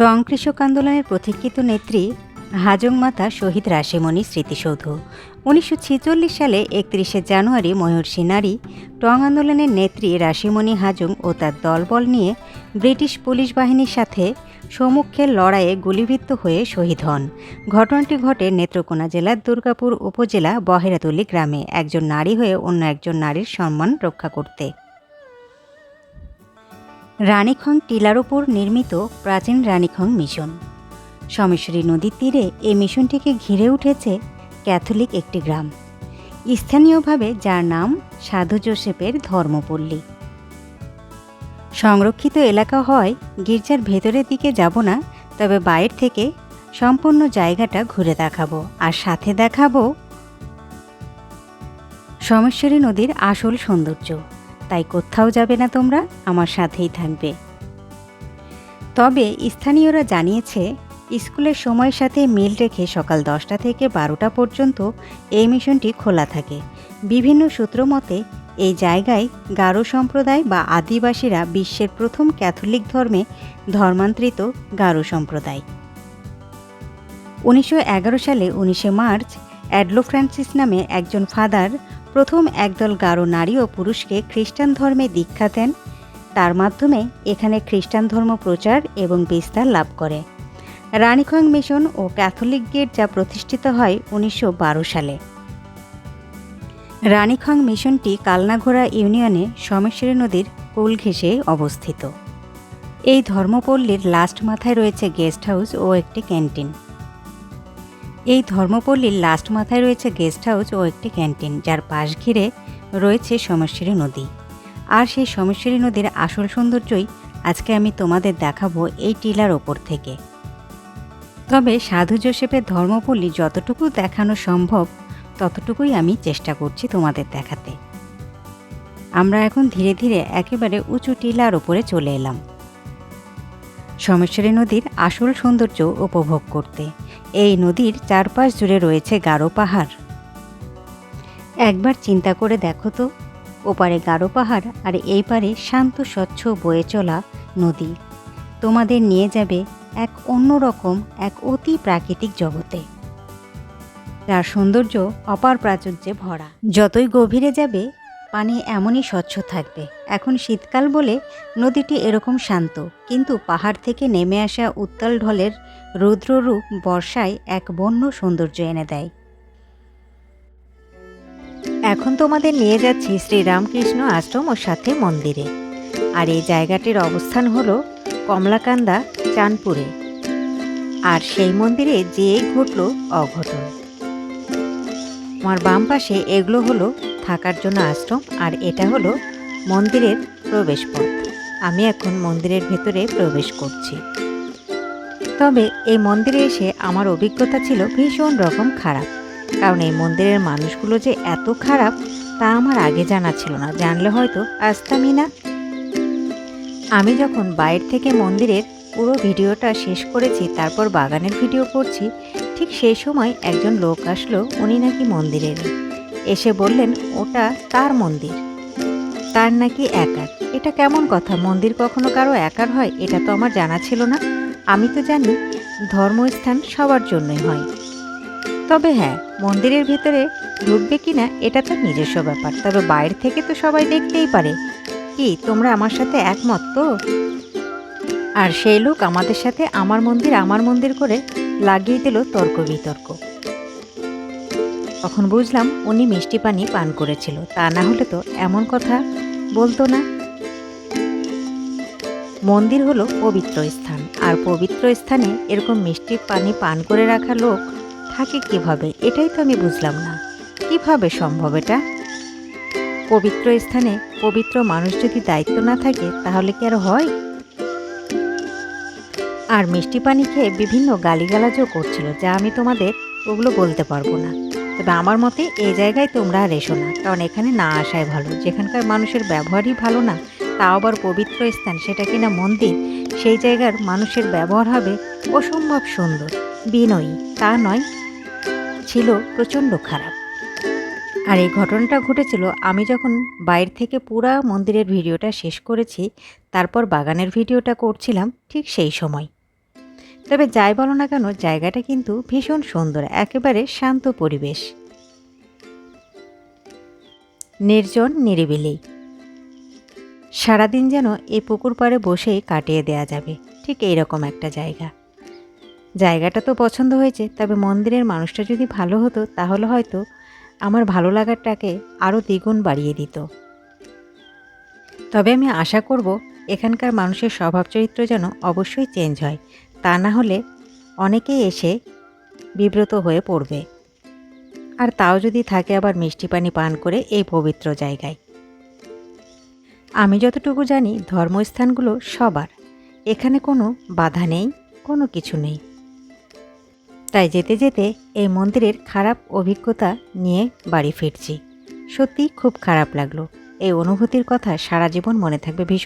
টং কৃষক আন্দোলনের প্রতীক্ষিত নেত্রী হাজং মাতা শহীদ রাশিমণি স্মৃতিসৌধ। উনিশশো ছেচল্লিশ সালে একত্রিশে জানুয়ারি ময়ূরসী নারী টং আন্দোলনের নেত্রী রাশিমণি হাজং ও তার দলবল নিয়ে ব্রিটিশ পুলিশ বাহিনীর সাথে সম্মুখের লড়াইয়ে গুলিবিদ্ধ হয়ে শহীদ হন। ঘটনাটি ঘটে নেত্রকোনা জেলার দুর্গাপুর উপজেলা বহেরাতলি গ্রামে। একজন নারী হয়ে অন্য একজন নারীর সম্মান রক্ষা করতে। রানীখং টিলার উপর নির্মিত প্রাচীন রানীখং মিশন। সমেশ্বরী নদীর তীরে এই মিশনটিকে ঘিরে উঠেছে ক্যাথলিক একটি গ্রাম। স্থানীয়ভাবে যার নাম সাধু জোসেফের ধর্মপল্লী। সংরক্ষিত এলাকা হয় গির্জার ভেতরের দিকে যাব না, তবে বাইরে থেকে সম্পূর্ণ জায়গাটা ঘুরে দেখাবো। আর সাথে দেখাবো সমেশ্বরী নদীর আসল সৌন্দর্য। তাই কোথাও যাবে না তোমরা, আমার সাথেই থাকবে। তবে স্থানীয়রা জানিয়েছে, স্কুলের সময়ের সাথে মিল রেখে সকাল দশটা থেকে বারোটা পর্যন্ত এই মিশনটি খোলা থাকে। বিভিন্ন সূত্র মতে, এই জায়গায় গারো সম্প্রদায় বা আদিবাসীরা বিশ্বের প্রথম ক্যাথলিক ধর্মে ধর্মান্তরিত গারো সম্প্রদায়। উনিশশো এগারো সালে উনিশে মার্চ, অ্যাডলো ফ্রান্সিস নামে একজন ফাদার প্রথম একদল গারো নারী ও পুরুষকে খ্রিস্টান ধর্মে দীক্ষা দেন। তার মাধ্যমে এখানে খ্রিস্টান ধর্ম প্রচার এবং বিস্তার লাভ করে। রানীখং মিশন ও ক্যাথলিক গেট যা প্রতিষ্ঠিত হয় উনিশশো বারো সালে। রানীখং মিশনটি কালনাঘোড়া ইউনিয়নে সমেশ্বরী নদীর কোল ঘেঁষে অবস্থিত। এই ধর্মপল্লীর লাস্ট মাথায় রয়েছে গেস্ট হাউস ও একটি ক্যান্টিন। এই ধর্মপল্লীর লাস্ট মাথায় রয়েছে গেস্ট হাউস ও একটি ক্যান্টিন যার পাশ ঘিরে রয়েছে সমেশ্বরী নদী। আর সেই সমেশ্বরী নদীর আসল সৌন্দর্যই আজকে আমি তোমাদের দেখাবো এই টিলার ওপর থেকে। তবে সাধু জোসেফের ধর্মপল্লী যতটুকু দেখানো সম্ভব, ততটুকুই আমি চেষ্টা করছি তোমাদের দেখাতে। আমরা এখন ধীরে ধীরে একেবারে উঁচু টিলার ওপরে চলে এলাম। সমেশ্বরী নদীর আসল সৌন্দর্য উপভোগ করতে। এই নদীর চারপাশ জুড়ে রয়েছে গারো পাহাড়। একবার চিন্তা করে দেখো তো, ওপারে গারো পাহাড় আর এই পারে শান্ত, স্বচ্ছ বয়ে চলা নদী। তোমাদের নিয়ে যাবে এক অন্যরকম এক অতি প্রাকৃতিক জগতে। যার সৌন্দর্য অপার প্রাচুর্যে ভরা। যতই গভীরে যাবে পানি এমনই স্বচ্ছ থাকবে। এখন শীতকাল বলে নদীটি এরকম শান্ত, কিন্তু পাহাড় থেকে নেমে আসা উত্তাল ঢলের রুদ্ররূপ বর্ষায় এক বন্য সৌন্দর্য এনে দেয়। এখন তোমাদের নিয়ে যাচ্ছি শ্রীরামকৃষ্ণ আশ্রম ও সাথে মন্দিরে। আর এই জায়গাটির অবস্থান হলো কমলাকান্দা, চাঁদপুরে। আর সেই মন্দিরে যে ঘটল অঘটন। আমার বাম পাশে এগুলো হলো থাকার জন্য আশ্রম, আর এটা হলো মন্দিরের প্রবেশ পথ আমি এখন মন্দিরের ভেতরে প্রবেশ করছি। তবে এই মন্দিরে এসে আমার অভিজ্ঞতা ছিল ভীষণ রকম খারাপ। কারণ এই মন্দিরের মানুষগুলো যে এত খারাপ, তা আমার আগে জানা ছিল না। জানলে হয়তো আসতামই না। আমি যখন বাইরে থেকে মন্দিরের পুরো ভিডিওটা শেষ করেছি, তারপর বাগানের ভিডিও করছি, ঠিক সেই সময় একজন লোক আসলো, উনি নাকি মন্দিরের এসে বললেন, ওটা তার মন্দির। তার নাকি একার। এটা কেমন কথা? মন্দির কখনো কারও একার হয়? এটা তো আমার জানা ছিল না। আমি তো জানি, ধর্মস্থান সবার জন্যই হয়। তবে হ্যাঁ মন্দিরের ভিতরে ঢুকবে কি না এটা তার নিজস্ব ব্যাপার। তবে বাইরে থেকে তো সবাই দেখতেই পারে। কি, তোমরা আমার সাথে একমত তো? আর সেই লোক আমাদের সাথে আমার মন্দির আমার মন্দির করে লাগিয়ে দিল তর্ক বিতর্ক। তখন বুঝলাম উনি মিষ্টি পানি পান করেছিল। তা না হলে তো এমন কথা বলতো না। মন্দির হলো পবিত্র স্থান। আর পবিত্র স্থানে এরকম মিষ্টি পানি পান করে রাখা লোক থাকে কীভাবে, এটাই তো আমি বুঝলাম না। কীভাবে সম্ভব এটা? পবিত্র স্থানে পবিত্র মানুষ যদি দায়িত্ব না থাকে, তাহলে কি আর হয়? আর মিষ্টি পানি খেয়ে বিভিন্ন গালিগালাজও করছিল, যা আমি তোমাদের ওগুলো বলতে পারব না। তবে আমার মতে এই জায়গায় তোমরা আর এসো না, কারণ এখানে না আসাই ভালো। যেখানকার মানুষের ব্যবহারই ভালো না, তাও আবার পবিত্র স্থান, সেটা কিনা মন্দির, সেই জায়গার মানুষের ব্যবহার হবে অসম্ভব সুন্দর। বিনয়ী, তা নয়, ছিল প্রচণ্ড খারাপ। আর এই ঘটনাটা ঘটেছিল, আমি যখন বাইরে থেকে পুরা মন্দিরের ভিডিওটা শেষ করেছি, তারপর বাগানের ভিডিওটা করছিলাম, ঠিক সেই সময়। তবে যাই বলো না কেন, জায়গাটা কিন্তু ভীষণ সুন্দর, একেবারে শান্ত পরিবেশ। নির্জন, নিরিবিলি। সারাদিন যেন এই পুকুর পাড়ে বসেই কাটিয়ে দেয়া যাবে, ঠিক এইরকম একটা জায়গা। জায়গাটা তো পছন্দ হয়েছে, তবে মন্দিরের মানুষটা যদি ভালো হতো, তাহলে হয়তো আমার ভালো লাগাটাকে আরও দ্বিগুণ বাড়িয়ে দিত। তবে আমি আশা করব, এখানকার মানুষের স্বভাব চরিত্র যেন অবশ্যই চেঞ্জ হয় তা না হলে অনেকেই এসে বিব্রত হয়ে পড়বে। আর তাও যদি থাকে আবার মিষ্টি পানি পান করে এই পবিত্র জায়গায়। আমি যতটুকু জানি ধর্মস্থানগুলো সবার। এখানে কোনো বাধা নেই, কোনো কিছু নেই। তাই যেতে যেতে এই মন্দিরের খারাপ অভিজ্ঞতা নিয়ে বাড়ি ফিরছি। সত্যি খুব খারাপ লাগল। এই অনুভূতির কথা সারা জীবন মনে থাকবে ভীষণ।